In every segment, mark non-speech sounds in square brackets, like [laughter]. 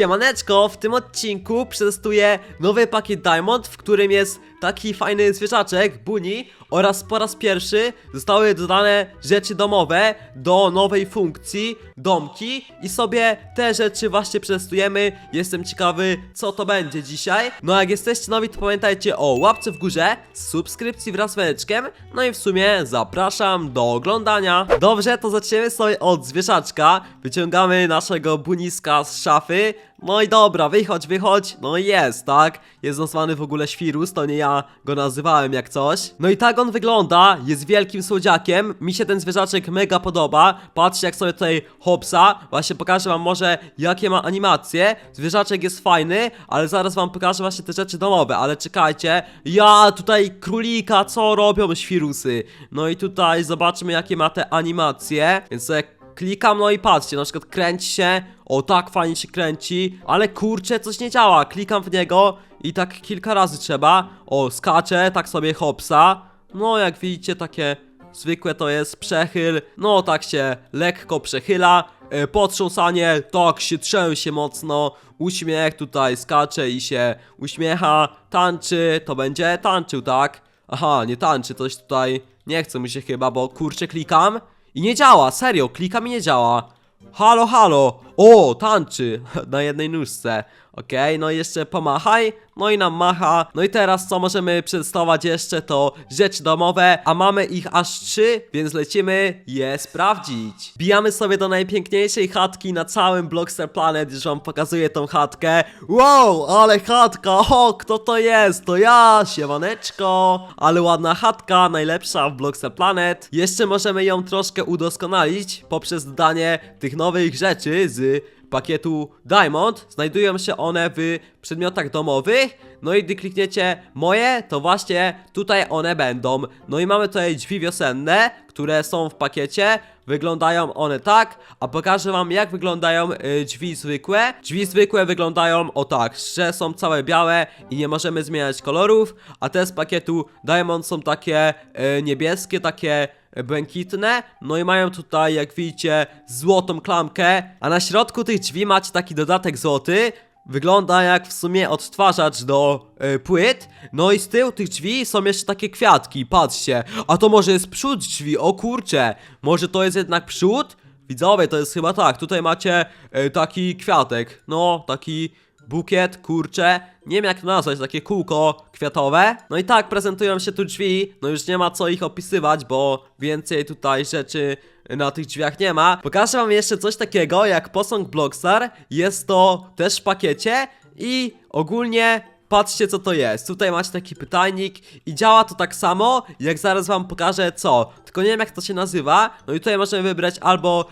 Siemaneczko, w tym odcinku przetestuję nowy pakiet Diamond, w którym jest taki fajny zwierzaczek, Buni oraz po raz pierwszy zostały dodane rzeczy domowe do nowej funkcji, domki i sobie te rzeczy właśnie przetestujemy. Jestem ciekawy, co to będzie dzisiaj. No a jak jesteście nowi, to pamiętajcie o łapce w górze, subskrypcji wraz z dzwoneczkiem, no i w sumie zapraszam do oglądania. Dobrze, to zaczniemy sobie od zwierzaczka. Wyciągamy naszego buniska z szafy. No i dobra, wychodź, wychodź. No i jest, tak? Jest nazwany w ogóle świrus, to nie ja go nazywałem jak coś. No i tak on wygląda, jest wielkim słodziakiem. Mi się ten zwierzaczek mega podoba. Patrzcie jak sobie tutaj hopsa. Właśnie pokażę wam może jakie ma animacje. Zwierzaczek jest fajny, ale zaraz wam pokażę właśnie te rzeczy domowe. Ale czekajcie, ja tutaj królika, co robią świrusy? No i tutaj zobaczmy jakie ma te animacje. Więc sobie Klikam, no i patrzcie, na przykład kręci się, o tak fajnie się kręci, ale kurczę, coś nie działa, klikam w niego i tak kilka razy trzeba, o skacze, tak sobie hopsa, no jak widzicie takie zwykłe to jest przechyl, no tak się lekko przechyla, e, potrząsanie, tak się trzęsie mocno, uśmiech tutaj skacze i się uśmiecha, tańczy, to będzie tańczył, tak? Aha, nie tańczy, coś tutaj nie chce mu się chyba, bo kurczę klikam i nie działa, serio, klikam i nie działa. Halo, halo! O, tańczy [laughs] na jednej nóżce. Okej, no i jeszcze pomachaj, no i nam macha. No i teraz co możemy przedstawiać jeszcze to rzeczy domowe, a mamy ich aż trzy, więc lecimy je sprawdzić. Bijamy sobie do najpiękniejszej chatki na całym Blockster Planet, już wam pokazuję tą chatkę. Wow, ale chatka, o, kto to jest? To ja, siemaneczko. Ale ładna chatka, najlepsza w Blockster Planet. Jeszcze możemy ją troszkę udoskonalić poprzez dodanie tych nowych rzeczy z pakietu Diamond. Znajdują się one w przedmiotach domowych. No i gdy klikniecie moje, to właśnie tutaj one będą. No i mamy tutaj drzwi wiosenne, które są w pakiecie. Wyglądają one tak, a pokażę wam jak wyglądają y, drzwi zwykłe. Drzwi zwykłe wyglądają o tak, że są całe białe i nie możemy zmieniać kolorów, a te z pakietu Diamond są takie y, niebieskie, takie błękitne, no i mają tutaj, jak widzicie, złotą klamkę, a na środku tych drzwi macie taki dodatek złoty, Wygląda jak w sumie odtwarzacz do e, płyt. No i z tyłu tych drzwi są jeszcze takie kwiatki, patrzcie. A to może jest przód drzwi, o kurcze. Może to jest jednak przód? Widzowie, to jest chyba tak. Tutaj macie e, taki kwiatek. No, taki bukiet, kurcze. Nie wiem jak to nazwać, takie kółko kwiatowe. No i tak prezentują się tu drzwi. No już nie ma co ich opisywać, bo więcej tutaj rzeczy na tych drzwiach nie ma. Pokażę wam jeszcze coś takiego jak posąg Blockstar. Jest to też w pakiecie i ogólnie patrzcie co to jest. Tutaj macie taki pytajnik i działa to tak samo, jak zaraz wam pokażę co. Tylko nie wiem jak to się nazywa. No i tutaj możemy wybrać albo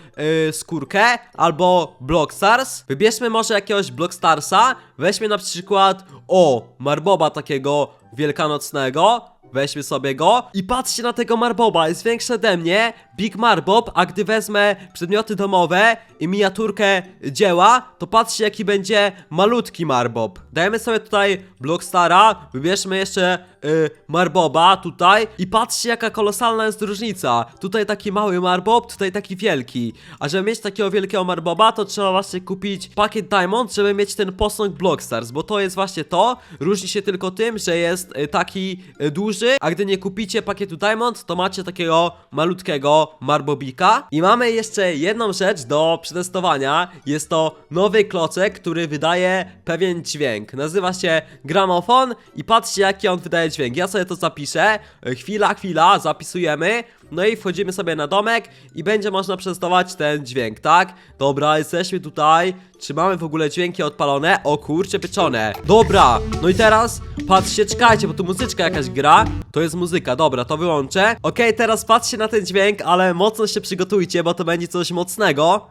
yy, skórkę, albo Blockstars. Wybierzmy może jakiegoś Blockstarsa. Weźmy na przykład, o, Marboba takiego wielkanocnego. Weźmy sobie go i patrzcie na tego Marboba, jest większy ode mnie, Big Marbob, a gdy wezmę przedmioty domowe i miniaturkę dzieła, to patrzcie jaki będzie malutki Marbob. Dajemy sobie tutaj Blockstara, wybierzmy jeszcze y, Marboba tutaj i patrzcie jaka kolosalna jest różnica. Tutaj taki mały Marbob, tutaj taki wielki. A żeby mieć takiego wielkiego Marboba, to trzeba właśnie kupić pakiet Diamond, żeby mieć ten posąg Blockstars, bo to jest właśnie to. Różni się tylko tym, że jest y, taki y, duży, a gdy nie kupicie pakietu Diamond, to macie takiego malutkiego Marbobika. I mamy jeszcze jedną rzecz do przetestowania. Jest to nowy klocek, który wydaje pewien dźwięk. Nazywa się gramofon i patrzcie jaki on wydaje dźwięk. Ja sobie to zapiszę. Chwila, chwila, zapisujemy. No i wchodzimy sobie na domek i będzie można przetestować ten dźwięk, tak? Dobra, jesteśmy tutaj. Czy mamy w ogóle dźwięki odpalone? O kurcze pieczone. Dobra, no i teraz patrzcie, czekajcie, bo tu muzyczka jakaś gra. To jest muzyka, dobra, to wyłączę. Okej, teraz patrzcie na ten dźwięk, ale mocno się przygotujcie, bo to będzie coś mocnego.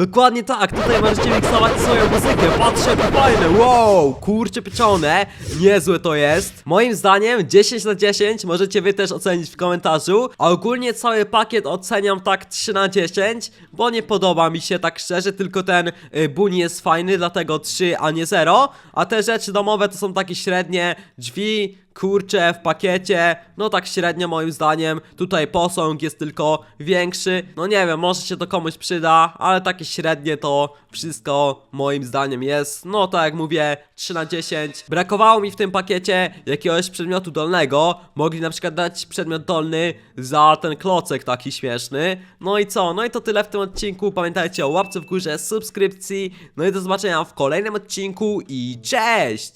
Dokładnie tak, tutaj możecie miksować swoją muzykę, patrzcie jak fajne, wow, kurcze pieczone, niezłe to jest. Moim zdaniem 10 na 10 możecie wy też ocenić w komentarzu, a ogólnie cały pakiet oceniam tak 3 na 10, bo nie podoba mi się tak szczerze, tylko ten y, buni jest fajny, dlatego 3, a nie 0, a te rzeczy domowe to są takie średnie, drzwi, kurczę, w pakiecie, no tak średnio moim zdaniem. Tutaj posąg jest tylko większy. No nie wiem, może się to komuś przyda, ale takie średnie to wszystko moim zdaniem jest. No tak jak mówię, 3 na 10. Brakowało mi w tym pakiecie jakiegoś przedmiotu dolnego. Mogli na przykład dać przedmiot dolny za ten klocek taki śmieszny. No i co? No i to tyle w tym odcinku. Pamiętajcie o łapce w górze, subskrypcji. No i do zobaczenia w kolejnym odcinku i cześć!